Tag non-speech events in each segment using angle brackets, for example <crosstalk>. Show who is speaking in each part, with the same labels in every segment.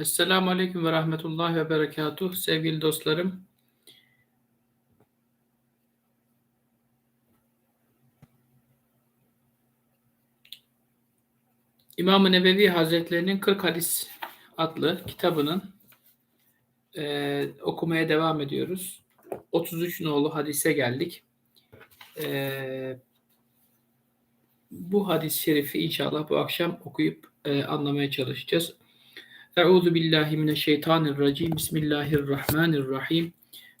Speaker 1: Esselamu Aleyküm ve Rahmetullahi ve Berekatuh. Sevgili dostlarım, İmam-ı Nebevi Hazretlerinin 40 Hadis adlı kitabının e, okumaya devam ediyoruz. 33 nolu hadise geldik. E, bu hadis-i şerifi inşallah bu akşam okuyup e, anlamaya çalışacağız. Euzu billahi mineşşeytanirracim. Bismillahirrahmanirrahim.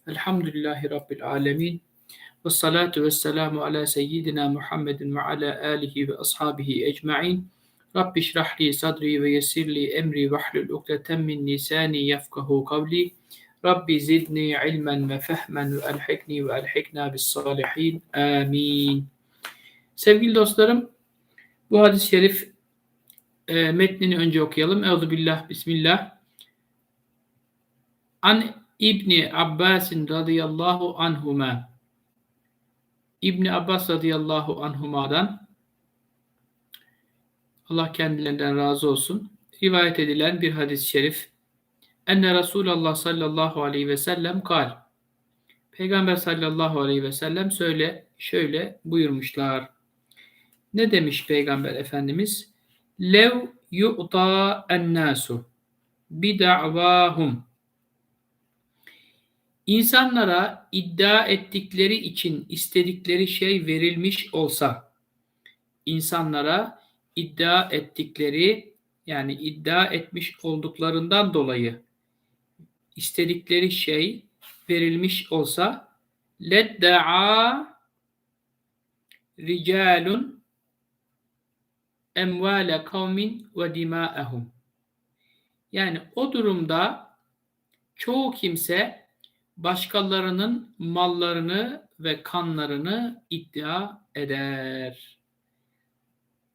Speaker 1: Elhamdülillahi rabbil alamin. Ve salatu ve selamu ala seyyidina Muhammedin ve ala alihi ve ashabihi ecmaîn. Rabbi şrah li sadri ve yessir li emri ve hlul ukdeten min lisani yefkahu kavli. Rabbi zidni ilmen ve fehmen ve elhikni ve elhikna bis salihin. Amin. Sevgili dostlarım, bu hadis-i şerif e, metnini önce okuyalım. Euzu billah, bismillah. An İbni Abbasin radıyallahu anhuma. İbni Abbas radıyallahu anhuma'dan Allah kendilerinden razı olsun. Rivayet edilen bir hadis-i şerif. Enne Resulallah sallallahu aleyhi ve sellem kal. Peygamber sallallahu aleyhi ve sellem söyle şöyle buyurmuşlar. Ne demiş Peygamber Efendimiz? Lev yu'ta ennasu. Bid'avahum. İnsanlara iddia ettikleri için istedikleri şey verilmiş olsa, insanlara iddia ettikleri yani iddia etmiş olduklarından dolayı istedikleri şey verilmiş olsa ledda'a ricalun emvale kavmin ve dima'ehum. Yani o durumda çoğu kimse başkalarının mallarını ve kanlarını iddia eder.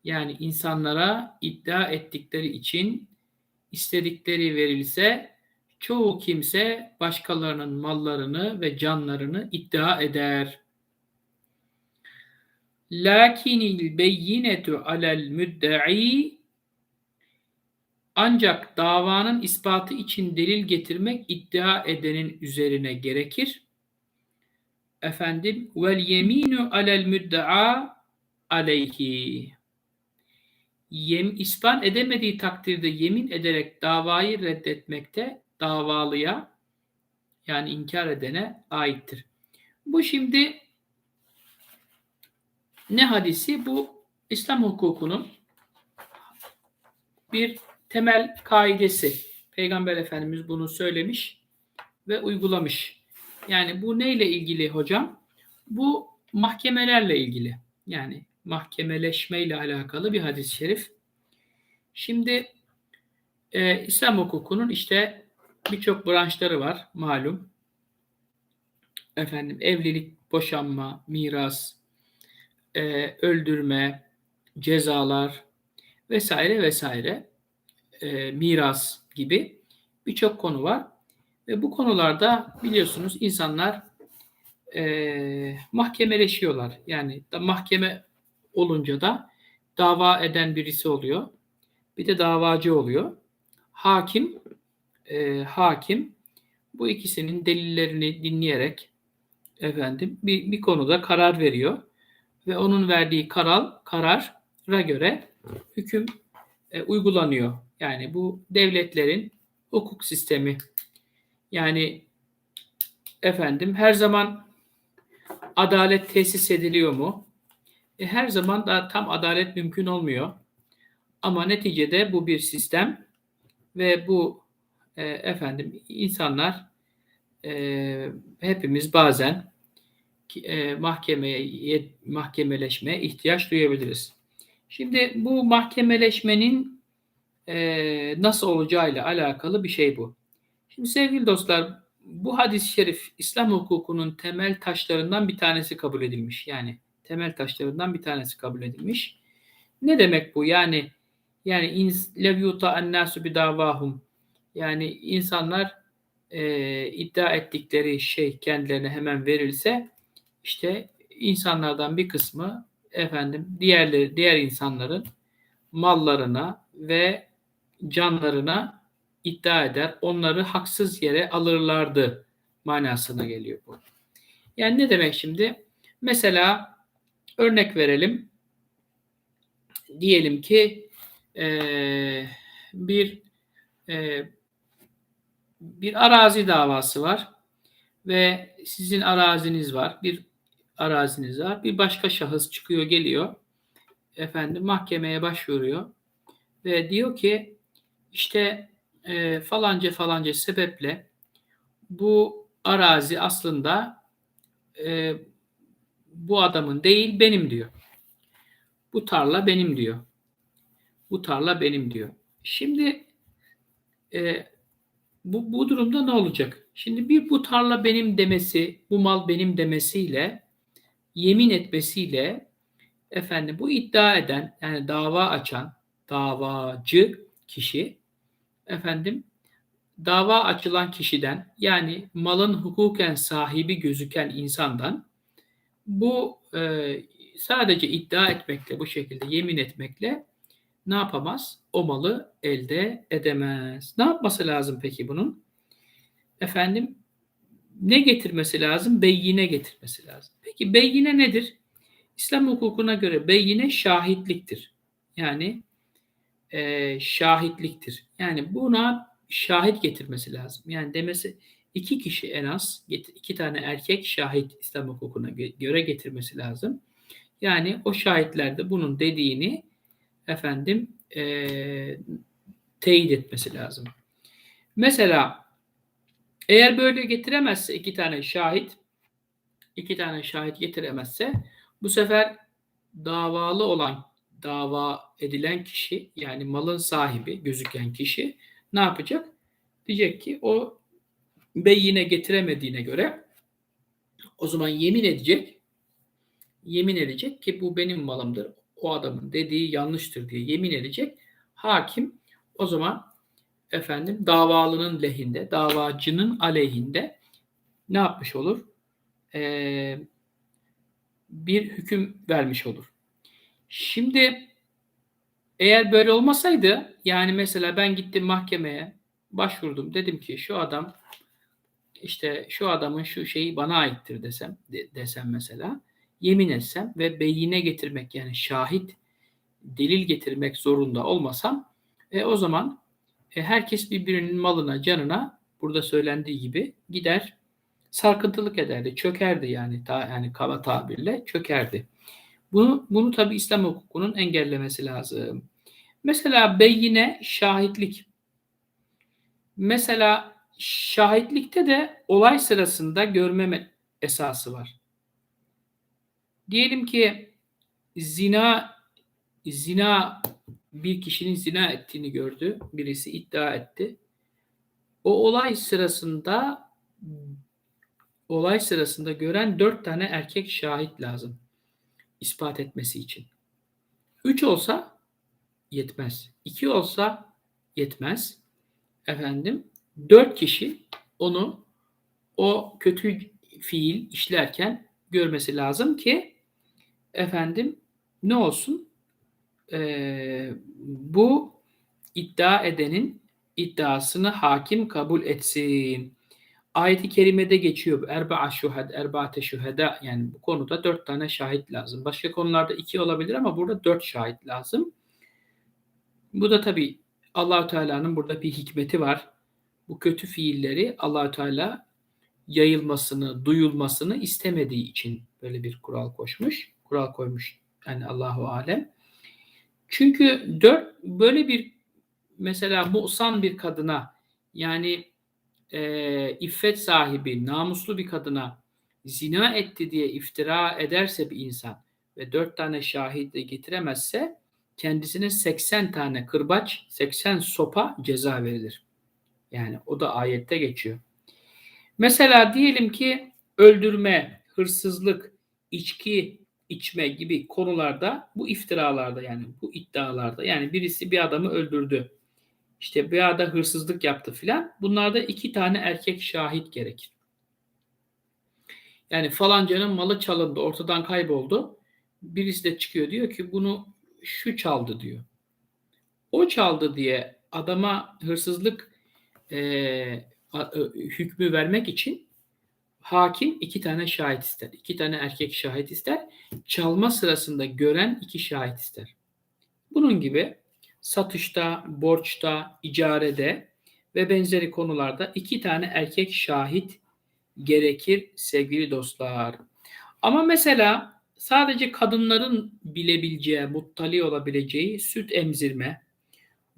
Speaker 1: Yani insanlara iddia ettikleri için istedikleri verilse çoğu kimse başkalarının mallarını ve canlarını iddia eder. Lakinil beyinetu alel müdda'i ancak davanın ispatı için delil getirmek iddia edenin üzerine gerekir. Efendim vel yeminu alel müdda'a aleyhi. Yem, ispat edemediği takdirde yemin ederek davayı reddetmekte davalıya yani inkar edene aittir. Bu şimdi ne hadisi? Bu İslam hukukunun bir temel kaidesi. Peygamber Efendimiz bunu söylemiş ve uygulamış. Yani bu neyle ilgili hocam? Bu mahkemelerle ilgili. Yani mahkemeleşme ile alakalı bir hadis-i şerif. Şimdi e, İslam hukukunun işte birçok branşları var malum. Efendim evlilik, boşanma, miras, e, öldürme, cezalar vesaire vesaire e, miras gibi birçok konu var. Ve bu konularda biliyorsunuz insanlar e, mahkemeleşiyorlar. Yani da mahkeme olunca da dava eden birisi oluyor. Bir de davacı oluyor. Hakim e, hakim bu ikisinin delillerini dinleyerek efendim bir, bir konuda karar veriyor ve onun verdiği karar karara göre hüküm e, uygulanıyor. Yani bu devletlerin hukuk sistemi. Yani efendim her zaman adalet tesis ediliyor mu? E, her zaman da tam adalet mümkün olmuyor. Ama neticede bu bir sistem ve bu e, efendim insanlar e, hepimiz bazen e, mahkemeye mahkemeleşmeye ihtiyaç duyabiliriz. Şimdi bu mahkemeleşmenin e, nasıl olacağıyla alakalı bir şey bu. Şimdi sevgili dostlar bu hadis-i şerif İslam hukukunun temel taşlarından bir tanesi kabul edilmiş. Yani temel taşlarından bir tanesi kabul edilmiş. Ne demek bu? Yani yani levyuta ennasu bi davahum. Yani insanlar e, iddia ettikleri şey kendilerine hemen verilse işte insanlardan bir kısmı efendim diğerleri diğer insanların mallarına ve canlarına iddia eder. Onları haksız yere alırlardı manasına geliyor bu. Yani ne demek şimdi? Mesela örnek verelim. Diyelim ki e, bir e, bir arazi davası var ve sizin araziniz var. Bir araziniz var. Bir başka şahıs çıkıyor geliyor. Efendim mahkemeye başvuruyor ve diyor ki işte e, falanca falanca sebeple bu arazi aslında e, bu adamın değil benim diyor. Bu tarla benim diyor. Bu tarla benim diyor. Şimdi e, bu, bu durumda ne olacak? Şimdi bir bu tarla benim demesi, bu mal benim demesiyle yemin etmesiyle efendim bu iddia eden yani dava açan davacı kişi efendim dava açılan kişiden yani malın hukuken sahibi gözüken insandan bu e, sadece iddia etmekle bu şekilde yemin etmekle ne yapamaz? O malı elde edemez. Ne yapması lazım peki bunun? Efendim ne getirmesi lazım? Beyyine getirmesi lazım. Peki beyyine nedir? İslam hukukuna göre beyyine şahitliktir. Yani e, şahitliktir. Yani buna şahit getirmesi lazım. Yani demesi iki kişi en az iki tane erkek şahit İslam hukukuna göre getirmesi lazım. Yani o şahitler de bunun dediğini efendim e, teyit etmesi lazım. Mesela eğer böyle getiremezse iki tane şahit iki tane şahit getiremezse bu sefer davalı olan dava edilen kişi yani malın sahibi gözüken kişi ne yapacak? Diyecek ki o beyine getiremediğine göre o zaman yemin edecek. Yemin edecek ki bu benim malımdır. O adamın dediği yanlıştır diye yemin edecek. Hakim o zaman efendim davalının lehinde, davacının aleyhinde ne yapmış olur? Ee, bir hüküm vermiş olur. Şimdi eğer böyle olmasaydı yani mesela ben gittim mahkemeye başvurdum dedim ki şu adam işte şu adamın şu şeyi bana aittir desem de, desem mesela yemin etsem ve beyine getirmek yani şahit delil getirmek zorunda olmasam e, o zaman herkes birbirinin malına canına burada söylendiği gibi gider sarkıntılık ederdi çökerdi yani ta, yani kaba tabirle çökerdi. Bunu, bunu tabi İslam hukukunun engellemesi lazım. Mesela beyine şahitlik. Mesela şahitlikte de olay sırasında görmeme esası var. Diyelim ki zina zina bir kişinin zina ettiğini gördü. Birisi iddia etti. O olay sırasında olay sırasında gören dört tane erkek şahit lazım ispat etmesi için. Üç olsa yetmez. İki olsa yetmez. Efendim dört kişi onu o kötü fiil işlerken görmesi lazım ki efendim ne olsun ee, bu iddia edenin iddiasını hakim kabul etsin. Ayet-i kerimede geçiyor. Erba'a şuhed, erbaate şüheda yani bu konuda dört tane şahit lazım. Başka konularda iki olabilir ama burada dört şahit lazım. Bu da tabi Allahu Teala'nın burada bir hikmeti var. Bu kötü fiilleri Allahu Teala yayılmasını, duyulmasını istemediği için böyle bir kural koşmuş. Kural koymuş yani Allahu alem. Çünkü dört böyle bir mesela muhsan bir kadına yani e, iffet sahibi, namuslu bir kadına zina etti diye iftira ederse bir insan ve dört tane şahit de getiremezse kendisine 80 tane kırbaç, 80 sopa ceza verilir. Yani o da ayette geçiyor. Mesela diyelim ki öldürme, hırsızlık, içki içme gibi konularda bu iftiralarda yani bu iddialarda yani birisi bir adamı öldürdü işte bir arada hırsızlık yaptı filan. Bunlarda iki tane erkek şahit gerekir. Yani falancanın malı çalındı, ortadan kayboldu. Birisi de çıkıyor diyor ki bunu şu çaldı diyor. O çaldı diye adama hırsızlık e, hükmü vermek için hakim iki tane şahit ister. İki tane erkek şahit ister. Çalma sırasında gören iki şahit ister. Bunun gibi satışta, borçta, icarede ve benzeri konularda iki tane erkek şahit gerekir sevgili dostlar. Ama mesela sadece kadınların bilebileceği, muttali olabileceği süt emzirme,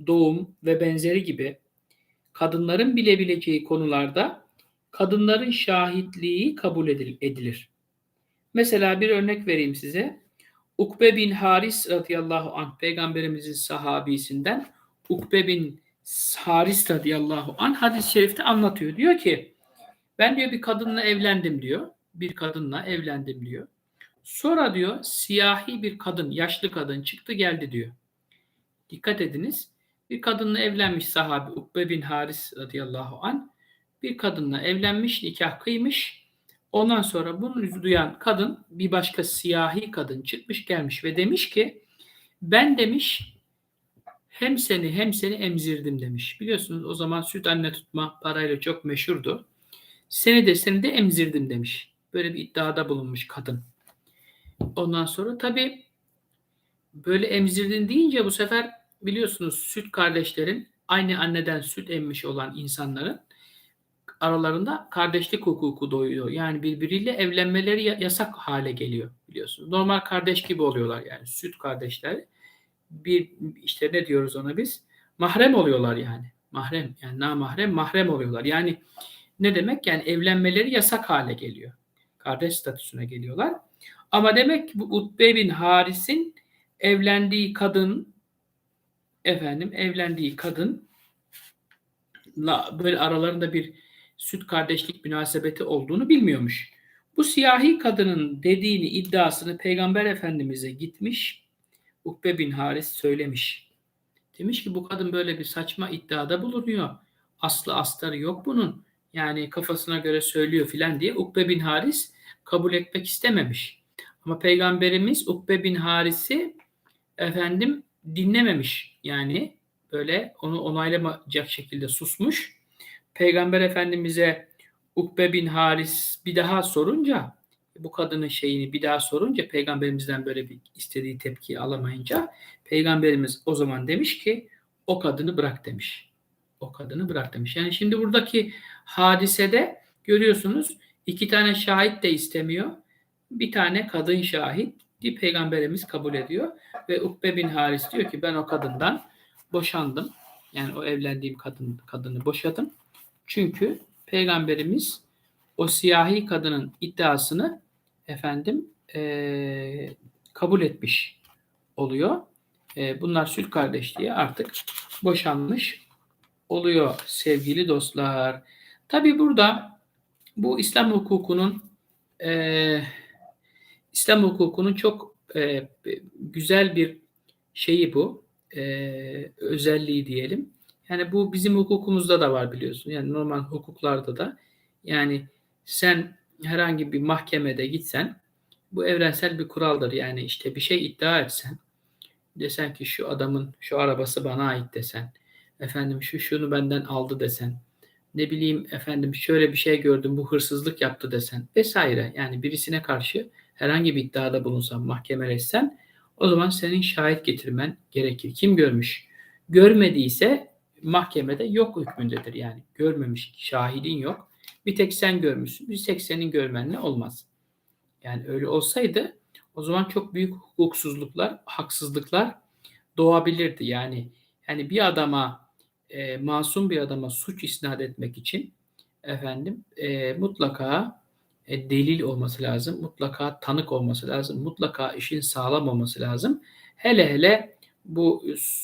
Speaker 1: doğum ve benzeri gibi kadınların bilebileceği konularda kadınların şahitliği kabul edilir. Mesela bir örnek vereyim size. Ukbe bin Haris radıyallahu anh peygamberimizin sahabisinden Ukbe bin Haris radıyallahu anh hadis-i şerifte anlatıyor. Diyor ki ben diyor bir kadınla evlendim diyor. Bir kadınla evlendim diyor. Sonra diyor siyahi bir kadın, yaşlı kadın çıktı geldi diyor. Dikkat ediniz. Bir kadınla evlenmiş sahabi Ukbe bin Haris radıyallahu an bir kadınla evlenmiş, nikah kıymış. Ondan sonra bunu duyan kadın bir başka siyahi kadın çıkmış gelmiş ve demiş ki ben demiş hem seni hem seni emzirdim demiş. Biliyorsunuz o zaman süt anne tutma parayla çok meşhurdu. Seni de seni de emzirdim demiş. Böyle bir iddiada bulunmuş kadın. Ondan sonra tabii böyle emzirdin deyince bu sefer biliyorsunuz süt kardeşlerin aynı anneden süt emmiş olan insanların aralarında kardeşlik hukuku doğuyor. Yani birbiriyle evlenmeleri yasak hale geliyor biliyorsunuz. Normal kardeş gibi oluyorlar yani süt kardeşler. Bir işte ne diyoruz ona biz? Mahrem oluyorlar yani. Mahrem yani namahrem mahrem oluyorlar. Yani ne demek? Yani evlenmeleri yasak hale geliyor. Kardeş statüsüne geliyorlar. Ama demek ki bu Utbe bin Haris'in evlendiği kadın efendim evlendiği kadınla böyle aralarında bir süt kardeşlik münasebeti olduğunu bilmiyormuş. Bu siyahi kadının dediğini iddiasını Peygamber Efendimiz'e gitmiş. Ukbe bin Haris söylemiş. Demiş ki bu kadın böyle bir saçma iddiada bulunuyor. Aslı astarı yok bunun. Yani kafasına göre söylüyor filan diye Ukbe bin Haris kabul etmek istememiş. Ama Peygamberimiz Ukbe bin Haris'i efendim dinlememiş. Yani böyle onu onaylamayacak şekilde susmuş. Peygamber Efendimiz'e Ukbe bin Haris bir daha sorunca bu kadının şeyini bir daha sorunca peygamberimizden böyle bir istediği tepkiyi alamayınca peygamberimiz o zaman demiş ki o kadını bırak demiş. O kadını bırak demiş. Yani şimdi buradaki hadisede görüyorsunuz iki tane şahit de istemiyor. Bir tane kadın şahit bir peygamberimiz kabul ediyor ve Ukbe bin Haris diyor ki ben o kadından boşandım. Yani o evlendiğim kadın kadını boşadım. Çünkü peygamberimiz o siyahi kadının iddiasını efendim e, kabul etmiş oluyor. E, bunlar süt kardeşliği artık boşanmış oluyor sevgili dostlar. Tabi burada bu İslam hukukunun e, İslam hukukunun çok e, güzel bir şeyi bu. E, özelliği diyelim. Yani bu bizim hukukumuzda da var biliyorsun. Yani normal hukuklarda da. Yani sen herhangi bir mahkemede gitsen bu evrensel bir kuraldır. Yani işte bir şey iddia etsen desen ki şu adamın şu arabası bana ait desen efendim şu şunu benden aldı desen ne bileyim efendim şöyle bir şey gördüm bu hırsızlık yaptı desen vesaire yani birisine karşı herhangi bir iddiada bulunsan mahkemeleşsen o zaman senin şahit getirmen gerekir. Kim görmüş? Görmediyse mahkemede yok hükmündedir yani. Görmemiş, şahidin yok. Bir tek sen görmüşsün, bir tek senin görmenle olmaz. Yani öyle olsaydı o zaman çok büyük hukuksuzluklar, haksızlıklar doğabilirdi. Yani yani bir adama e, masum bir adama suç isnat etmek için efendim e, mutlaka e, delil olması lazım. Mutlaka tanık olması lazım. Mutlaka işin sağlam olması lazım. Hele hele bu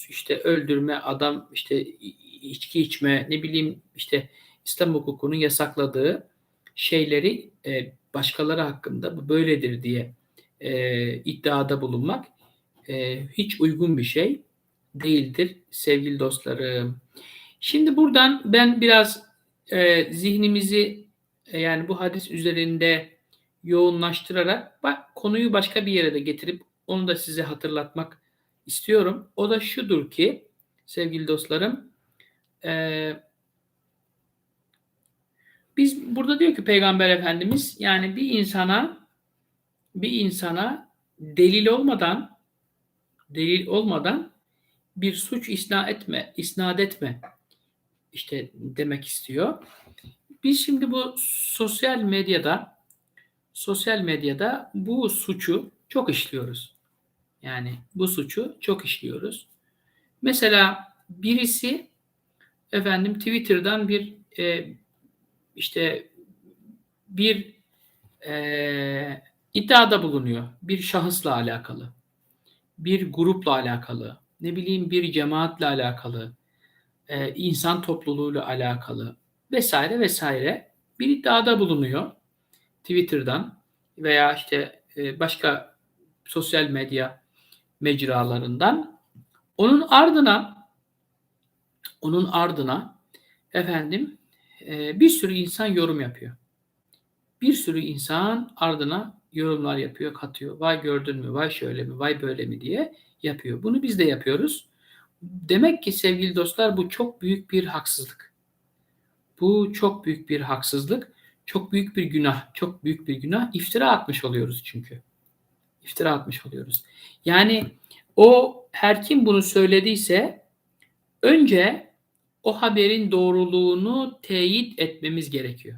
Speaker 1: işte öldürme, adam işte içki içme, ne bileyim işte İslam hukukunun yasakladığı şeyleri e, başkaları hakkında bu böyledir diye e, iddiada bulunmak e, hiç uygun bir şey değildir sevgili dostlarım. Şimdi buradan ben biraz e, zihnimizi e, yani bu hadis üzerinde yoğunlaştırarak bak, konuyu başka bir yere de getirip onu da size hatırlatmak istiyorum. O da şudur ki sevgili dostlarım e, Biz burada diyor ki Peygamber Efendimiz yani bir insana bir insana delil olmadan delil olmadan bir suç isnat etme, isnat etme işte demek istiyor. Biz şimdi bu sosyal medyada sosyal medyada bu suçu çok işliyoruz. Yani bu suçu çok işliyoruz. Mesela birisi efendim Twitter'dan bir e, işte bir e, iddiada bulunuyor. Bir şahısla alakalı. Bir grupla alakalı. Ne bileyim bir cemaatle alakalı. E, insan topluluğuyla alakalı. Vesaire vesaire. Bir iddiada bulunuyor. Twitter'dan veya işte e, başka sosyal medya mecralarından. Onun ardına onun ardına efendim e, bir sürü insan yorum yapıyor. Bir sürü insan ardına yorumlar yapıyor, katıyor. Vay gördün mü, vay şöyle mi, vay böyle mi diye yapıyor. Bunu biz de yapıyoruz. Demek ki sevgili dostlar bu çok büyük bir haksızlık. Bu çok büyük bir haksızlık. Çok büyük bir günah. Çok büyük bir günah. İftira atmış oluyoruz çünkü. İftira atmış oluyoruz. Yani o her kim bunu söylediyse önce o haberin doğruluğunu teyit etmemiz gerekiyor.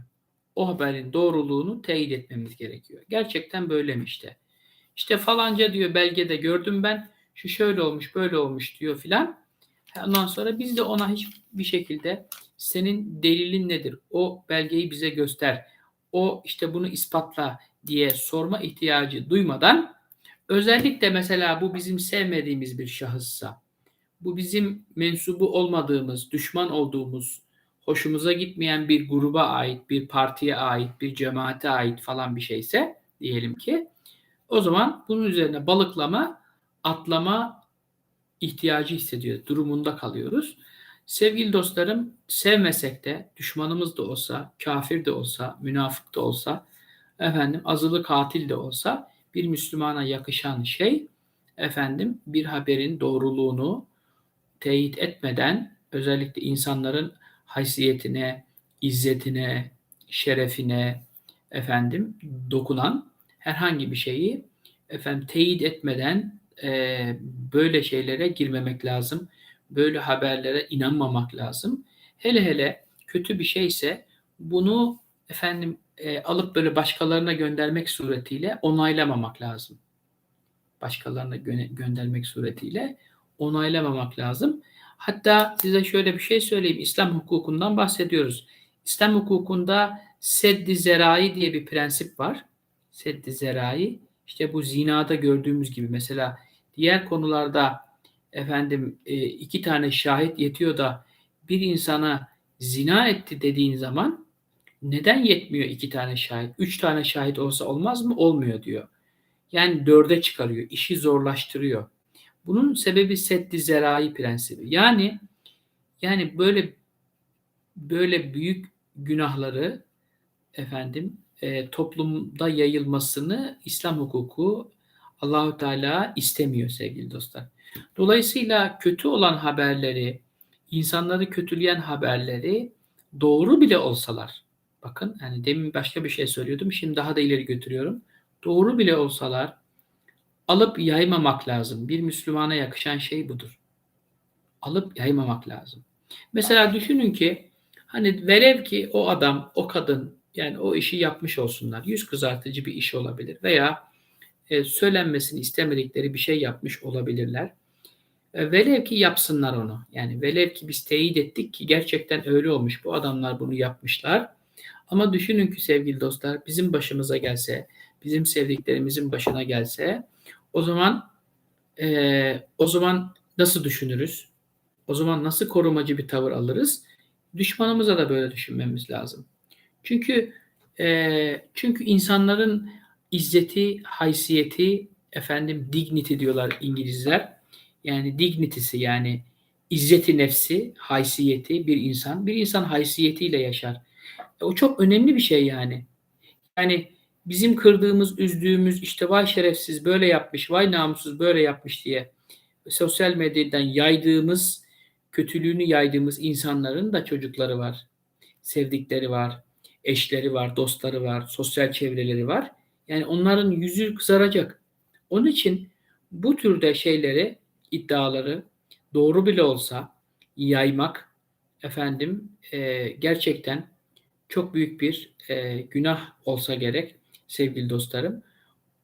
Speaker 1: O haberin doğruluğunu teyit etmemiz gerekiyor. Gerçekten böyle mi işte? İşte falanca diyor belgede gördüm ben şu şöyle olmuş böyle olmuş diyor filan. Ondan sonra biz de ona hiçbir şekilde senin delilin nedir? O belgeyi bize göster. O işte bunu ispatla diye sorma ihtiyacı duymadan özellikle mesela bu bizim sevmediğimiz bir şahıssa bu bizim mensubu olmadığımız, düşman olduğumuz, hoşumuza gitmeyen bir gruba ait, bir partiye ait, bir cemaate ait falan bir şeyse diyelim ki o zaman bunun üzerine balıklama, atlama ihtiyacı hissediyor, durumunda kalıyoruz. Sevgili dostlarım, sevmesek de, düşmanımız da olsa, kafir de olsa, münafık da olsa, efendim azılı katil de olsa bir Müslümana yakışan şey efendim bir haberin doğruluğunu teyit etmeden özellikle insanların haysiyetine, izzetine, şerefine efendim dokunan herhangi bir şeyi efendim teyit etmeden e, böyle şeylere girmemek lazım. Böyle haberlere inanmamak lazım. Hele hele kötü bir şeyse bunu efendim e, alıp böyle başkalarına göndermek suretiyle onaylamamak lazım. Başkalarına gö- göndermek suretiyle onaylamamak lazım. Hatta size şöyle bir şey söyleyeyim. İslam hukukundan bahsediyoruz. İslam hukukunda seddi zerai diye bir prensip var. Seddi zerai işte bu zinada gördüğümüz gibi mesela diğer konularda efendim e, iki tane şahit yetiyor da bir insana zina etti dediğin zaman neden yetmiyor iki tane şahit? Üç tane şahit olsa olmaz mı? Olmuyor diyor. Yani dörde çıkarıyor. işi zorlaştırıyor. Bunun sebebi seddi zerai prensibi. Yani yani böyle böyle büyük günahları efendim e, toplumda yayılmasını İslam hukuku Allahu Teala istemiyor sevgili dostlar. Dolayısıyla kötü olan haberleri, insanları kötüleyen haberleri doğru bile olsalar, bakın hani demin başka bir şey söylüyordum, şimdi daha da ileri götürüyorum. Doğru bile olsalar alıp yaymamak lazım. Bir Müslümana yakışan şey budur. Alıp yaymamak lazım. Mesela düşünün ki hani velev ki o adam, o kadın yani o işi yapmış olsunlar. Yüz kızartıcı bir iş olabilir veya e, söylenmesini istemedikleri bir şey yapmış olabilirler. E, velev ki yapsınlar onu. Yani velev ki biz teyit ettik ki gerçekten öyle olmuş. Bu adamlar bunu yapmışlar. Ama düşünün ki sevgili dostlar bizim başımıza gelse, bizim sevdiklerimizin başına gelse o zaman e, o zaman nasıl düşünürüz? O zaman nasıl korumacı bir tavır alırız? Düşmanımıza da böyle düşünmemiz lazım. Çünkü e, çünkü insanların izzeti, haysiyeti, efendim dignity diyorlar İngilizler. Yani dignity'si yani izzeti nefsi, haysiyeti bir insan. Bir insan haysiyetiyle yaşar. O çok önemli bir şey yani. Yani bizim kırdığımız, üzdüğümüz işte vay şerefsiz böyle yapmış, vay namussuz böyle yapmış diye sosyal medyadan yaydığımız, kötülüğünü yaydığımız insanların da çocukları var, sevdikleri var, eşleri var, dostları var, sosyal çevreleri var. Yani onların yüzü kızaracak. Onun için bu türde şeyleri, iddiaları doğru bile olsa yaymak efendim e, gerçekten çok büyük bir e, günah olsa gerek sevgili dostlarım.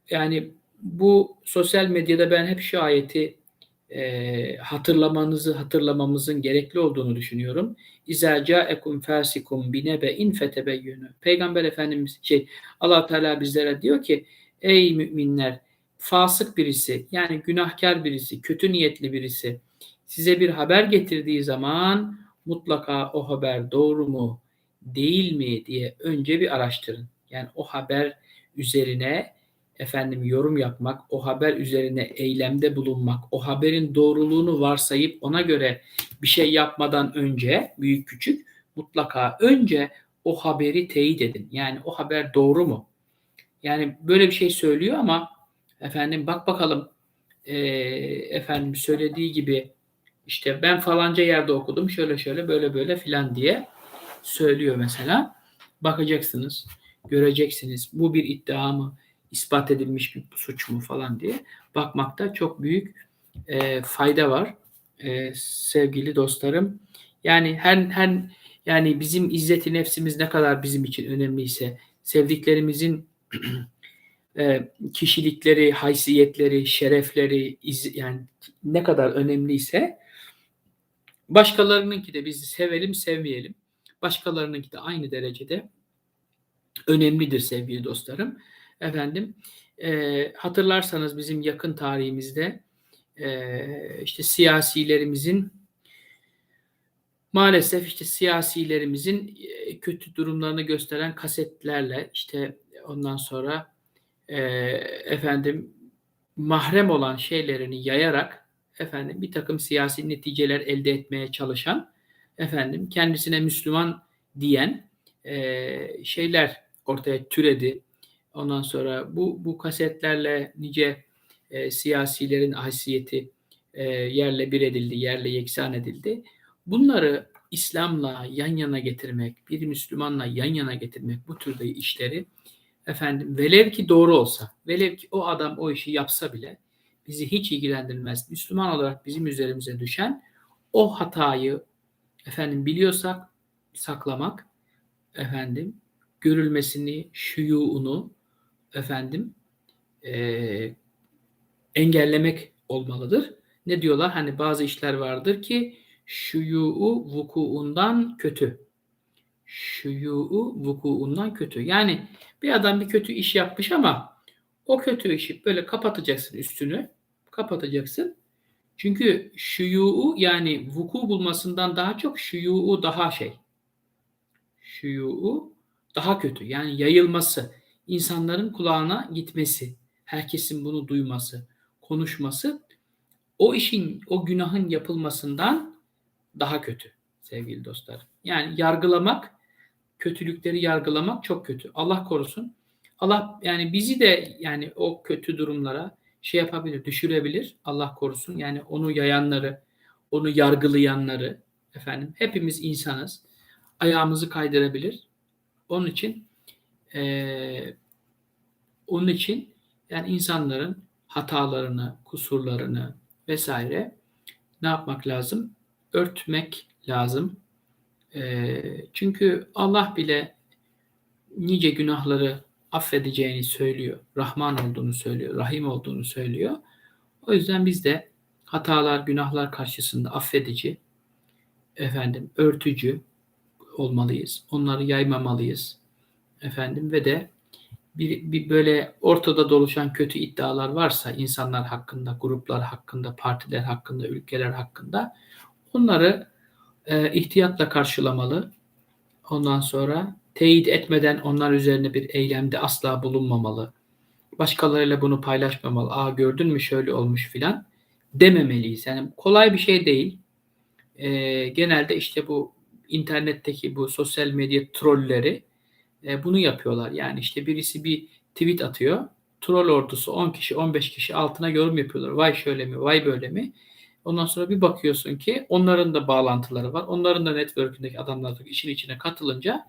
Speaker 1: Yani bu sosyal medyada ben hep şu ayeti e, hatırlamanızı hatırlamamızın gerekli olduğunu düşünüyorum. İza ca'ekum fasikum binebe'in fetebeyyünü. Peygamber Efendimiz şey Allah Teala bizlere diyor ki ey müminler fasık birisi yani günahkar birisi, kötü niyetli birisi size bir haber getirdiği zaman mutlaka o haber doğru mu, değil mi diye önce bir araştırın. Yani o haber üzerine efendim yorum yapmak, o haber üzerine eylemde bulunmak, o haberin doğruluğunu varsayıp ona göre bir şey yapmadan önce büyük küçük mutlaka önce o haberi teyit edin. Yani o haber doğru mu? Yani böyle bir şey söylüyor ama efendim bak bakalım e, efendim söylediği gibi işte ben falanca yerde okudum şöyle şöyle böyle böyle filan diye söylüyor mesela. Bakacaksınız, göreceksiniz. Bu bir iddia mı? ispat edilmiş bir suç mu falan diye bakmakta çok büyük e, fayda var e, sevgili dostlarım. Yani her her yani bizim izzeti nefsimiz ne kadar bizim için önemliyse sevdiklerimizin <clears throat> e, kişilikleri, haysiyetleri, şerefleri iz, yani ne kadar önemliyse başkalarınınki de bizi sevelim sevmeyelim. Başkalarınınki de aynı derecede önemlidir sevgili dostlarım. Efendim e, hatırlarsanız bizim yakın tarihimizde e, işte siyasilerimizin maalesef işte siyasilerimizin kötü durumlarını gösteren kasetlerle işte ondan sonra e, efendim mahrem olan şeylerini yayarak efendim bir takım siyasi neticeler elde etmeye çalışan efendim kendisine Müslüman diyen e, şeyler ortaya türedi. Ondan sonra bu bu kasetlerle nice e, siyasilerin haysiyeti e, yerle bir edildi, yerle yeksan edildi. Bunları İslam'la yan yana getirmek, bir Müslümanla yan yana getirmek bu türde işleri efendim velev ki doğru olsa, velev ki o adam o işi yapsa bile bizi hiç ilgilendirmez. Müslüman olarak bizim üzerimize düşen o hatayı efendim biliyorsak saklamak, efendim görülmesini, şuyuunu efendim e, engellemek olmalıdır. Ne diyorlar? Hani bazı işler vardır ki şuyu'u vukuundan kötü. Şuyu'u vukuundan kötü. Yani bir adam bir kötü iş yapmış ama o kötü işi böyle kapatacaksın üstünü. Kapatacaksın. Çünkü şuyu'u yani vuku bulmasından daha çok şuyu'u daha şey. Şuyu'u daha kötü. Yani yayılması insanların kulağına gitmesi, herkesin bunu duyması, konuşması o işin, o günahın yapılmasından daha kötü sevgili dostlar. Yani yargılamak, kötülükleri yargılamak çok kötü. Allah korusun. Allah yani bizi de yani o kötü durumlara şey yapabilir, düşürebilir. Allah korusun. Yani onu yayanları, onu yargılayanları efendim hepimiz insanız. Ayağımızı kaydırabilir. Onun için e, onun için yani insanların hatalarını, kusurlarını vesaire ne yapmak lazım? Örtmek lazım. E, çünkü Allah bile nice günahları affedeceğini söylüyor. Rahman olduğunu söylüyor. Rahim olduğunu söylüyor. O yüzden biz de hatalar, günahlar karşısında affedici, efendim örtücü olmalıyız. Onları yaymamalıyız efendim ve de bir, bir böyle ortada doluşan kötü iddialar varsa insanlar hakkında, gruplar hakkında, partiler hakkında, ülkeler hakkında onları e, ihtiyatla karşılamalı. Ondan sonra teyit etmeden onlar üzerine bir eylemde asla bulunmamalı. Başkalarıyla bunu paylaşmamalı. Aa gördün mü şöyle olmuş filan dememeliyiz. Yani kolay bir şey değil. E, genelde işte bu internetteki bu sosyal medya trolleri e, bunu yapıyorlar. Yani işte birisi bir tweet atıyor. Troll ordusu 10 kişi 15 kişi altına yorum yapıyorlar. Vay şöyle mi vay böyle mi? Ondan sonra bir bakıyorsun ki onların da bağlantıları var. Onların da network'ündeki adamlar da işin içine katılınca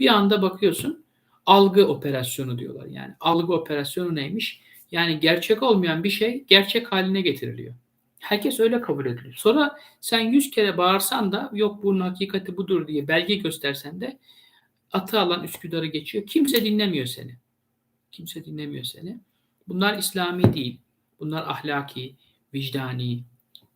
Speaker 1: Bir anda bakıyorsun algı operasyonu diyorlar. Yani algı operasyonu neymiş? Yani gerçek olmayan bir şey gerçek haline getiriliyor. Herkes öyle kabul ediliyor. Sonra sen yüz kere bağırsan da yok bunun hakikati budur diye belge göstersen de atı alan Üsküdar'ı geçiyor. Kimse dinlemiyor seni. Kimse dinlemiyor seni. Bunlar İslami değil. Bunlar ahlaki, vicdani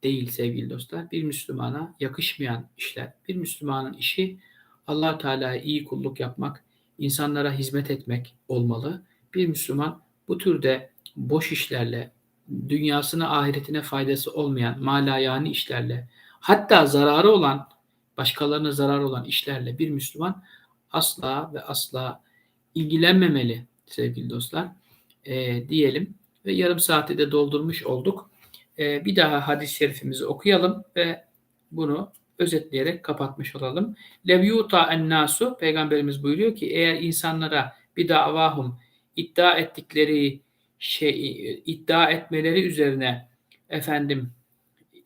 Speaker 1: değil sevgili dostlar. Bir Müslümana yakışmayan işler. Bir Müslümanın işi allah Teala'ya iyi kulluk yapmak, insanlara hizmet etmek olmalı. Bir Müslüman bu türde boş işlerle, dünyasına ahiretine faydası olmayan malayani işlerle, hatta zararı olan, başkalarına zararı olan işlerle bir Müslüman asla ve asla ilgilenmemeli sevgili dostlar e, diyelim. Ve yarım saati de doldurmuş olduk. E, bir daha hadis-i şerifimizi okuyalım ve bunu özetleyerek kapatmış olalım. Levyuta ennasu peygamberimiz buyuruyor ki eğer insanlara bir davahum iddia ettikleri şey iddia etmeleri üzerine efendim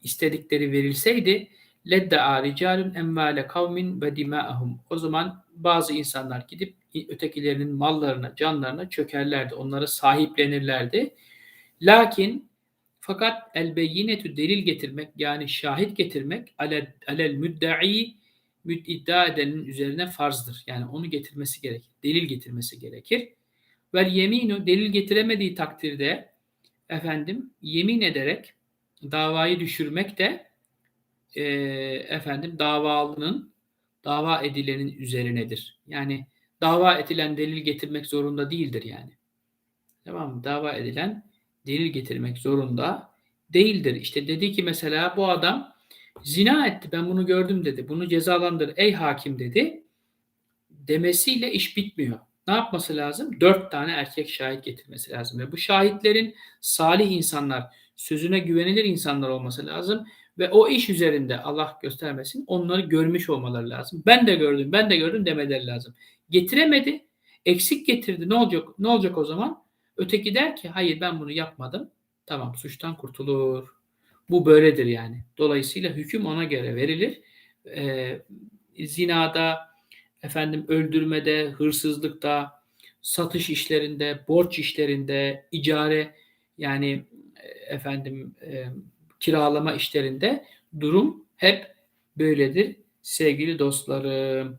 Speaker 1: istedikleri verilseydi ledda ricalun emvale kavmin ve dima'ahum. O zaman bazı insanlar gidip ötekilerinin mallarına, canlarına çökerlerdi. Onları sahiplenirlerdi. Lakin fakat el beyinetü delil getirmek yani şahit getirmek alel, alel müdda'i iddia edenin üzerine farzdır. Yani onu getirmesi gerekir. Delil getirmesi gerekir. Ve yeminu delil getiremediği takdirde efendim yemin ederek davayı düşürmek de e, efendim davalının dava edilenin üzerinedir. Yani dava edilen delil getirmek zorunda değildir yani. Tamam mı? Dava edilen delil getirmek zorunda değildir. İşte dedi ki mesela bu adam zina etti ben bunu gördüm dedi. Bunu cezalandır ey hakim dedi. Demesiyle iş bitmiyor. Ne yapması lazım? Dört tane erkek şahit getirmesi lazım. Ve bu şahitlerin salih insanlar, sözüne güvenilir insanlar olması lazım. Ve o iş üzerinde Allah göstermesin onları görmüş olmaları lazım. Ben de gördüm, ben de gördüm demeleri lazım. Getiremedi, eksik getirdi. Ne olacak? Ne olacak o zaman? Öteki der ki hayır ben bunu yapmadım. Tamam suçtan kurtulur. Bu böyledir yani. Dolayısıyla hüküm ona göre verilir. Ee, zinada, efendim öldürmede, hırsızlıkta, satış işlerinde, borç işlerinde, icare yani efendim e, kiralama işlerinde durum hep böyledir sevgili dostlarım.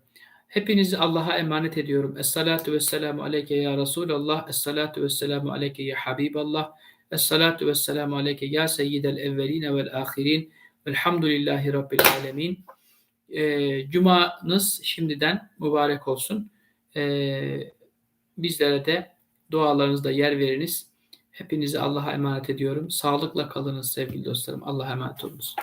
Speaker 1: Hepinizi Allah'a emanet ediyorum. Esselatu vesselamu aleyke ya Resulallah. Esselatu vesselamu aleyke ya Habiballah. Esselatu vesselamu aleyke ya seyyidel evveline vel ahirin. Velhamdülillahi Rabbil alemin. E, cumanız şimdiden mübarek olsun. E, bizlere de dualarınızda yer veriniz. Hepinizi Allah'a emanet ediyorum. Sağlıkla kalınız sevgili dostlarım. Allah'a emanet olunuz.